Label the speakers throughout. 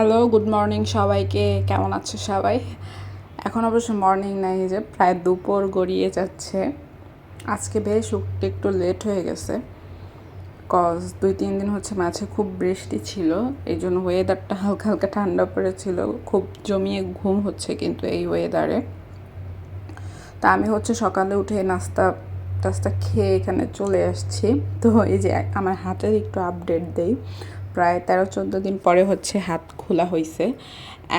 Speaker 1: Hello, good morning সবাইকে। কেমন আছে সবাই? এখন অবশ্য মর্নিং নাই যে প্রায় দুপুর গড়িয়ে যাচ্ছে। আজকে বেশ একটু লেট হয়ে গেছে। কজ দুই, তিন দিন হচ্ছে মাঝে খুব বৃষ্টি ছিল, এই জন্য ওয়েদারটা হালকা হালকা ঠান্ডা পড়েছিল। খুব জমিয়ে ঘুম হচ্ছে কিন্তু এই ওয়েদারে তা আমি হচ্ছে সকালে উঠে নাস্তা, টাস্তা খেয়ে এখানে চলে আসছি। তো এই যে আমার হাতের একটু আপডেট দেই। প্রায় তেরো, চোদ্দ দিন পরে হচ্ছে হাত খোলা হয়েছে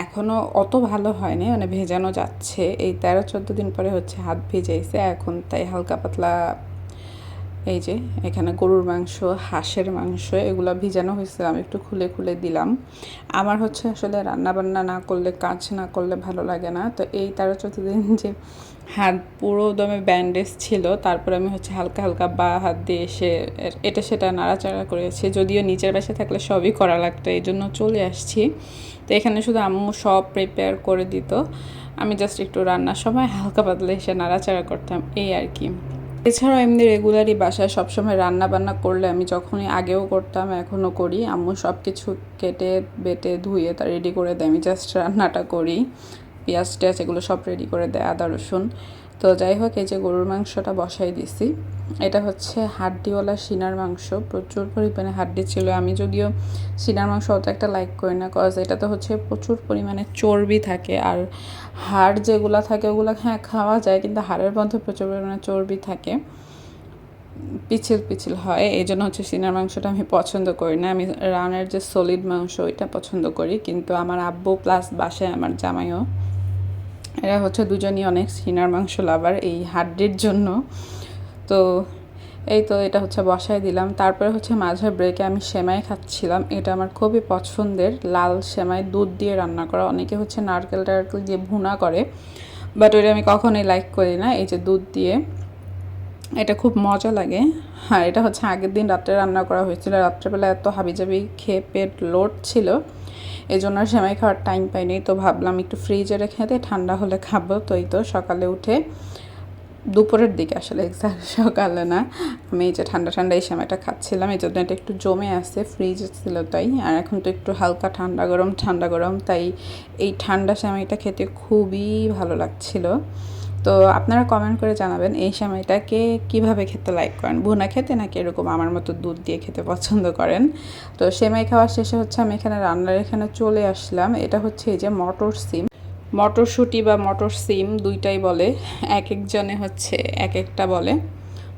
Speaker 1: এখনও অত ভালো হয়নি মানে ভেজানো যাচ্ছে। এই তেরো, চোদ্দ দিন পরে হচ্ছে হাত ভেজাইছে, এখন তাই হালকা পাতলা এই যে, এখানে গরুর মাংস, হাঁসের মাংস, এগুলো ভিজানো হয়েছে আমি একটু খুলে খুলে দিলাম। আমার হচ্ছে আসলে রান্না বান্না না করলে, কাজ না করলে ভালো লাগে না। তো এই তেরো চোদ্দ দিন যে হাত পুরো দমে ব্যান্ডেজ ছিল, তারপরে আমি হচ্ছে হালকা হালকা বা হাত দিয়ে এসে এটা সেটা নাড়াচাড়া করেছি। যদিও নিচের বাসে থাকলে সবই করা লাগতো, এই জন্য চলে আসছি। তো এখানে শুধু আম্মু সব প্রিপেয়ার করে দিত। আমি জাস্ট একটু রান্নার সময় হালকা পাতলা এসে নাড়াচাড়া করতাম, এই আর কি। এছাড়াও এমনি রেগুলারই বাসায় সবসময় রান্না বান্না করলে আমি যখনই আগেও করতাম, এখনও করি। আম্মু সব কিছু কেটে, বেটে, ধুয়ে, তা রেডি করে দেয়। আমি জাস্ট রান্নাটা করি। পেঁয়াজ টেয়াজ এগুলো সব রেডি করে দেয়, আদা, রসুন। তো যাই হোক, এই যে গরুর মাংসটা বসাই দিছি। এটা হচ্ছে হাড্ডিওয়ালা সিনার মাংস। প্রচুর পরিমাণে হাড্ডি ছিল। আমি যদিও সিনার মাংস অত একটা লাইক করি না কজ এটাতে হচ্ছে প্রচুর পরিমাণে চর্বি থাকে। আর হাড় যেগুলো থাকে, ওগুলো হ্যাঁ খাওয়া যায়, কিন্তু হাড়ের মধ্যে প্রচুর পরিমাণে চর্বি থাকে। পিছিল পিছিল হয়। এই জন্য হচ্ছে সিনার মাংসটা আমি পছন্দ করি না। আমি রানের যে সলিড মাংস, ওইটা পছন্দ করি। কিন্তু আমার আব্বু প্লাস বাসায় আমার জামাইও এরা হচ্ছে দুজনই অনেক সিনার মাংস লাভার এই হাড্ডির জন্য। তো এই তো এটা হচ্ছে বসায় দিলাম। তারপরে হচ্ছে মাঝে ব্রেকে আমি সেমাই খাচ্ছিলাম। এটা আমার খুবই পছন্দের। লাল সেমাই দুধ দিয়ে রান্না করা। অনেকে হচ্ছে নারকেল টারকেল দিয়ে ভুনা করে। বাট ওইটা আমি কখনোই লাইক করি না। এই যে দুধ দিয়ে। এটা খুব মজা লাগে। হ্যাঁ এটা হচ্ছে আগের দিন রাত্রে রান্না করা হয়েছিল। রাত্রেবেলা এত হাবিজাবি খেয়ে পেট লোড ছিল। এই জন্য সেমাই খাওয়ার টাইম পাইনি। তো ভাবলাম একটু ফ্রিজে রেখে দিয়ে ঠান্ডা হলে খাব। তো এই তো সকালে উঠে দুপুরের দিকে আসলে এক্সাক্ট সকালে না। আমি এই যে ঠান্ডা ঠান্ডা এই সময়টা খাচ্ছিলাম, এই জন্য এটা একটু জমে আসে ফ্রিজ ছিল তাই। আর এখন তো একটু হালকা ঠান্ডা গরম ঠান্ডা গরম, তাই এই ঠান্ডা সময়টা খেতে খুবই ভালো লাগছিল। তো আপনারা কমেন্ট করে জানাবেন এই সময়টাকে কীভাবে খেতে লাইক করেন? ভুনা খেতে নাকি এরকম আমার মতো দুধ দিয়ে খেতে পছন্দ করেন? তো সেমাই খাওয়ার শেষে হচ্ছে আমি এখানে রান্নার এখানে চলে আসলাম। এটা হচ্ছে এই যে মটর সিম। মটরশুঁটি বা মটর সিম দুইটাই বলে। এক একজনে হচ্ছে এক একটা বলে।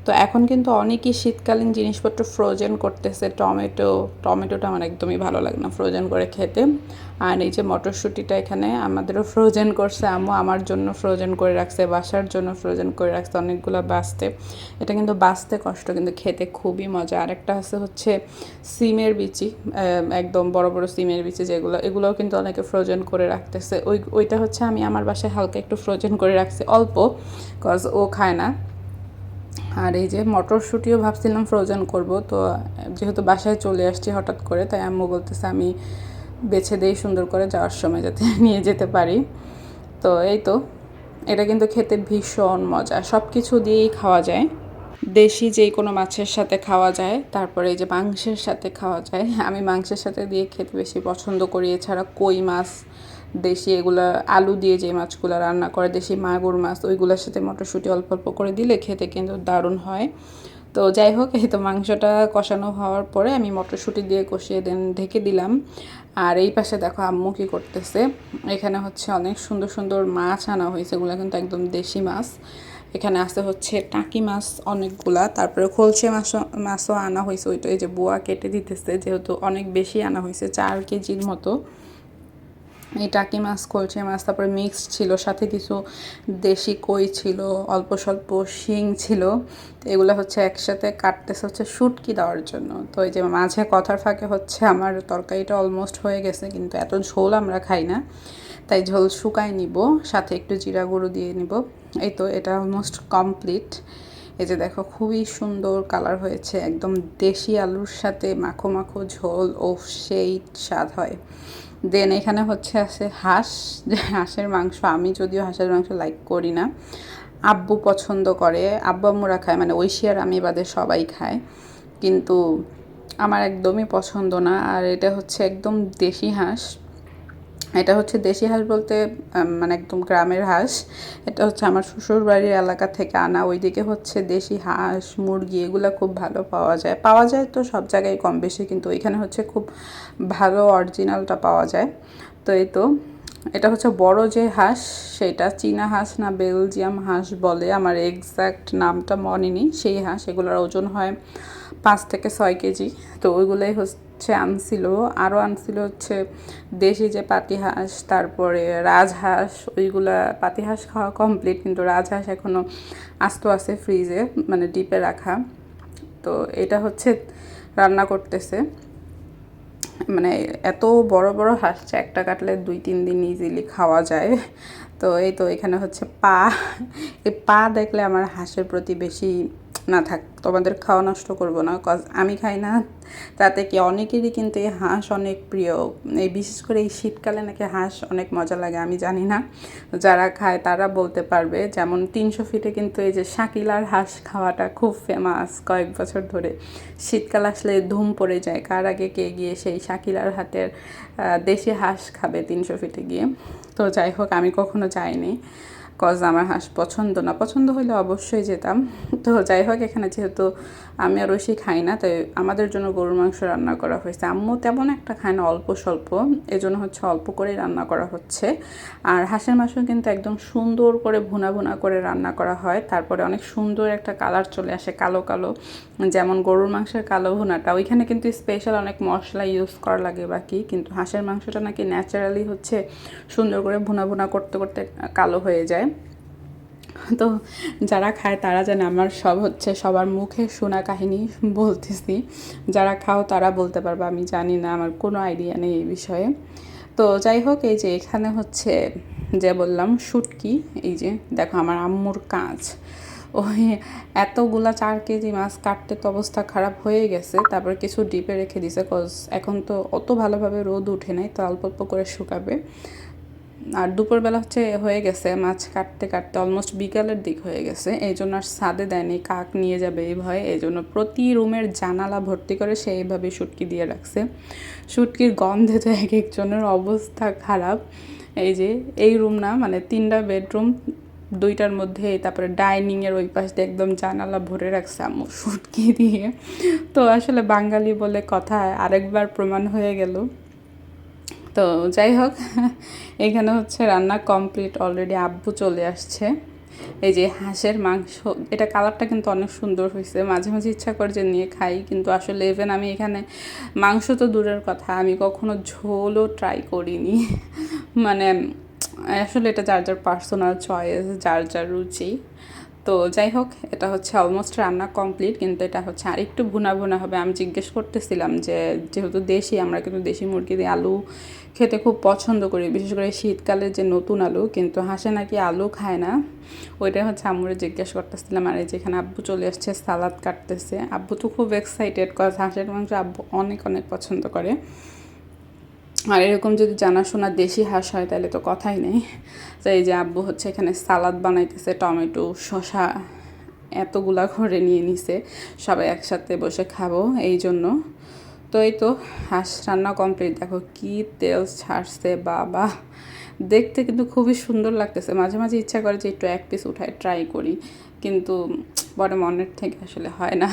Speaker 1: তো এখন কিন্তু অনেকই শীতকালীন জিনিসপত্র ফ্রোজেন করতেছে। টমেটো টমেটোটা আমার একদমই ভালো লাগে না ফ্রোজেন করে খেতে। আর এই যে মটরশুঁটিটা এখানে আমাদেরও ফ্রোজেন করছে, আম্মু আমার জন্য ফ্রোজেন করে রাখছে, বাসার জন্য ফ্রোজেন করে রাখছে, অনেকগুলো বাঁচতে। এটা কিন্তু বাঁচতে কষ্ট, কিন্তু খেতে খুবই মজা। আর একটা আছে হচ্ছে সিমের বিচি একদম বড় বড় সিমের বিচি যেগুলো, এগুলোও কিন্তু অনেকে ফ্রোজেন করে রাখতেছে। ওই, ওইটা হচ্ছে আমি আমার বাসায় হালকা একটু ফ্রোজেন করে রাখছি, অল্প কজ ও খায় না। আর এই যে মটরশুঁটিও ভাবছিলাম ফ্রোজেন করব, তো যেহেতু বাসায় চলে আসছি হঠাৎ করে, তাই আম্মু বলতেছে আমি বেছে দেই সুন্দর করে যাওয়ার সময় যাতে নিয়ে যেতে পারি। তো এই তো, এটা কিন্তু খেতে ভীষণ মজা সব কিছু দিয়েই খাওয়া যায়। দেশি যেই কোনো মাছের সাথে খাওয়া যায়, তারপরে এই যে মাংসের সাথে খাওয়া যায়। আমি মাংসের সাথে দিয়ে খেতে বেশি পছন্দ করি, এছাড়া কই মাছ দেশি এগুলো আলু দিয়ে যে মাছগুলো রান্না করে, দেশি মাগুর মাছ, ওইগুলোর সাথে মটরশুঁটি অল্প অল্প করে দিলে খেতে কিন্তু দারুণ হয়। তো যাই হোক, এই তো মাংসটা কষানো হওয়ার পরে আমি মটরশুঁটি দিয়ে কষিয়ে দেন, ঢেকে দিলাম। আর এই পাশে দেখো আম্মু কী করতেছে। এখানে হচ্ছে অনেক সুন্দর সুন্দর মাছ আনা হয়েছে, এগুলো কিন্তু একদম দেশি মাছ। এখানে আছে হচ্ছে টাকি মাছ অনেকগুলা, তারপরে খোলসে মাছ মাছও আনা হয়েছে। ওইটা এই যে বোয়া কেটে দিতেছে, যেহেতু অনেক বেশি আনা হয়েছে, চার কেজির মতো। এই টাকি মাছ কলছে মাছ, তারপরে মিক্সড ছিল, সাথে কিছু দেশি কই ছিল, অল্প স্বল্প শিং ছিল। তো এগুলো হচ্ছে একসাথে কাটতেছে হচ্ছে শুটকি দেওয়ার জন্য। তো এই যে মাঝে কথার ফাঁকে হচ্ছে আমার তরকারিটা অলমোস্ট হয়ে গেছে, কিন্তু এত ঝোল আমরা খাই না। তাই ঝোল শুকায় নিব, সাথে একটু জিরা গুঁড়ো দিয়ে নিব। এই তো এটা অলমোস্ট কমপ্লিট এই যে দেখো খুবই সুন্দর কালার হয়েছে, একদম দেশি আলুর সাথে মাখো মাখো ঝোল ও সেই স্বাদ হয়। দেন এখানে হচ্ছে আছে হাঁস। হাঁসের মাংস আমি যদিও হাঁসের মাংস লাইক করি না। আব্বু পছন্দ করে। আব্বু আম্মুরা খায় মানে ঐশিয়ার আমি বাদে সবাই খায় কিন্তু আমার একদমই পছন্দ না। আর এটা হচ্ছে একদম দেশি হাঁস। এটা হচ্ছে দেশি হাঁস বলতে মানে একদম গ্রামের হাঁস। এটা হচ্ছে আমার শ্বশুর বাড়ির এলাকা থেকে আনা। ওইদিকে হচ্ছে দেশি হাঁস, মুরগি, এগুলো খুব ভালো পাওয়া যায়। পাওয়া যায় তো সব জায়গায় কম বেশি, কিন্তু ওইখানে হচ্ছে খুব ভালো অরিজিনালটা পাওয়া যায়। তো এই তো। এটা হচ্ছে বড় যে হাঁস, সেটা চীনা হাঁস না বেলজিয়াম হাঁস বলে। আমার এক্সাক্ট নামটা মনে নেই। সেই হাঁস, এগুলোর ওজন হয় পাঁচ থেকে ছয় কেজি। তো ওইগুলোই হচ্ছে আনছিল। আরও আনছিল হচ্ছে দেশি যে পাতি হাঁস, তারপরে রাজহাঁস, ওইগুলা পাতি হাঁস খাওয়া কমপ্লিট কিন্তু রাজহাঁস এখনও আস্ত আছে ফ্রিজে মানে ডিপে রাখা। তো এটা হচ্ছে রান্না করতেছে। মানে এত বড় বড় হাসছে একটা কাটলে দুই, তিন দিন ইজিলি খাওয়া যায়। তো এই তো এখানে হচ্ছে পা। এই পা দেখলে আমার হাঁসের প্রতি বেশি না থাক, তোমাদের খাওয়া নষ্ট করব না কজ আমি খাই না। তাতে কি অনেকেরই কিন্তু এই হাঁস অনেক প্রিয়। এই বিশেষ করে এই শীতকালে নাকি হাঁস অনেক মজা লাগে, আমি জানি না। যারা খায় তারা বলতে পারবে, যেমন তিনশো ফিটে কিন্তু এই যে শাকিলার হাঁস খাওয়াটা খুব ফেমাস কয়েক বছর ধরে। শীতকাল আসলে ধুম পড়ে যায়, কার আগে কে গিয়ে সেই শাকিলার হাতের দেশি হাঁস খাবে তিনশো ফিটে গিয়ে। তো যাই হোক, আমি কখনো যাইনি। কজ আমার হাঁস পছন্দ না। পছন্দ হলে অবশ্যই যেতাম। তো যাই হোক, এখানে যেহেতু আমি আর ঐশী খাই না, তাই আমাদের জন্য গরুর মাংস রান্না করা হয়েছে। আম্মু তেমন একটা খায় না, অল্প স্বল্প। এজন্য হচ্ছে অল্প করেই রান্না করা হচ্ছে। আর হাঁসের মাংস কিন্তু একদম সুন্দর করে ভুনা ভুনা করে রান্না করা হয়। তারপরে অনেক সুন্দর একটা কালার চলে আসে, কালো কালো। যেমন গরুর মাংসের কালো ভুনাটা। ওইখানে কিন্তু স্পেশাল অনেক মশলা ইউজ করা লাগে বাকি। কিন্তু হাঁসের মাংসটা নাকি ন্যাচারালি হচ্ছে সুন্দর করে ভুনা ভুনা করতে করতে কালো হয়ে যায়। তো যারা খায় তারা জানে আমার সব হচ্ছে সবার মুখে শোনা কাহিনী বলতেছি। যারা খাও তারা বলতে পারবে, আমি জানি না, আমার কোনো আইডিয়া নেই এই বিষয়ে। তো যাই হোক, এই যে এখানে হচ্ছে যে বললাম, শুটকি, এই যে দেখো আমার আম্মুর কাঁচ। ওই এতগুলা চার কেজি মাছ কাটতে তো অবস্থা খারাপ হয়ে গেছে, তারপর কিছু ডিপে রেখে দিছে কজ এখন তো অত ভালোভাবে রোদ উঠে নাই, তো অল্প অল্প করে শুকাবে। আর দুপুরবেলা হচ্ছে হয়ে গেছে মাছ কাটতে কাটতে অলমোস্ট বিকালের দিক হয়ে গেছে। এই জন্য আর সাদে দেয়নি, কাক নিয়ে যাবে এই ভয়ে। এই জন্য প্রতি রুমের জানালা ভর্তি করে সে এইভাবে শুটকি দিয়ে রাখছে। শুটকির গন্ধে তো এক একজনের অবস্থা খারাপ। এই যে, এই রুম না মানে তিনটা বেডরুম, দুইটার মধ্যে, তারপরে ডাইনিংয়ের ওই পাশ দিয়ে একদম জানালা ভরে রাখছে আম্মু শুটকি দিয়ে। তো আসলে বাঙালি বলে কথা, আরেকবার প্রমাণ হয়ে গেল। তো যাই হোক, এখানে হচ্ছে রান্না কমপ্লিট অলরেডি আব্বু চলে আসছে। এই যে হাঁসের মাংস, এটা কালারটা কিন্তু অনেক সুন্দর হয়েছে। মাঝে মাঝে ইচ্ছা করে যে নিয়ে খাই, কিন্তু আসলে ইভেন আমি এখানে মাংস তো দূরের কথা, আমি কখনো ঝোলও ট্রাই করিনি। মানে আসলে এটা যার যার পার্সোনাল চয়েস যার যার রুচি। তো যাই হোক, এটা হচ্ছে অলমোস্ট রান্না কমপ্লিট কিন্তু এটা হচ্ছে আরেকটু ভুনা ভুনা হবে। আমি জিজ্ঞেস করতেছিলাম যে, যেহেতু দেশি, আমরা কিন্তু দেশি মুরগি দিয়ে আলু খেতে খুব পছন্দ করি, বিশেষ করে শীতকালে যে নতুন আলু, কিন্তু হাঁসে নাকি আলু খায় না। ওইটা হচ্ছে আম্মুরে জিজ্ঞেস করতেছিলাম, আর এই যেখানে আব্বু চলে আসছে, সালাদ কাটতেছে। আব্বু তো খুব এক্সাইটেড কজ হাঁসের মাংস আব্বু অনেক অনেক পছন্দ করে। আর এরকম যদি জানাশোনা দেশি হাঁস হয়, তাহলে তো কথাই নেই। তো এই যে আব্বু হচ্ছে এখানে সালাদ বানাইতেছে, টমেটো, শসা, এতগুলা ঘরে নিয়ে নিছে। সবাই একসাথে বসে খাব এই জন্য। তো এই তো হাঁস রান্না কমপ্লিট দেখো কি তেল ছাড়ছে, বাবা। দেখতে কিন্তু খুবই সুন্দর লাগতেছে। মাঝে মাঝে ইচ্ছা করে যে একটু এক পিস উঠায় ট্রাই করি, কিন্তু বড় মনের থেকে আসলে হয় না।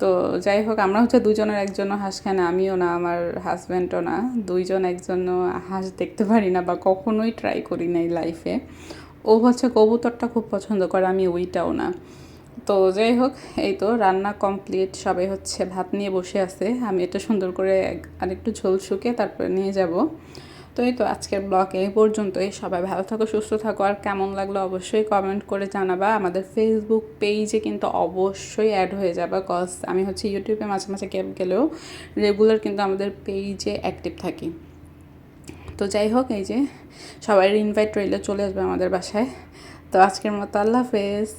Speaker 1: তো যাই হোক, আমরা হচ্ছে দুজনের একজনও হাঁস খায় না, আমিও না, আমার হাজব্যান্ডও না। দুইজন একজনও হাঁস দেখতে পারি না বা কখনোই ট্রাই করি নাই লাইফে ও হচ্ছে কবুতরটা খুব পছন্দ করে, আমি ওইটাও না। তো যাই হোক, এই তো রান্না কমপ্লিট সবাই হচ্ছে ভাত নিয়ে বসে আছে। আমি এটা সুন্দর করে আরেকটু ঝোল শুকে তারপরে নিয়ে যাব। তো এই তো আজকের ব্লগ এই পর্যন্তই। সবাই ভালো থাকো, সুস্থ থাকো আর কেমন লাগল অবশ্যই কমেন্ট করে জানাবা। আমাদের ফেসবুক পেজে কিন্তু অবশ্যই অ্যাড হয়ে যাবে কজ আমি হচ্ছে ইউটিউবে মাঝে মাঝে ক্যাব গেলেও রেগুলার কিন্তু আমাদের পেজে অ্যাক্টিভ থাকি। তো যাই হোক, এই যে সবাই ইনভাইট রইলে, চলে আসবে আমাদের বাসায়। তো আজকের মতো আল্লাহ হাফেজ।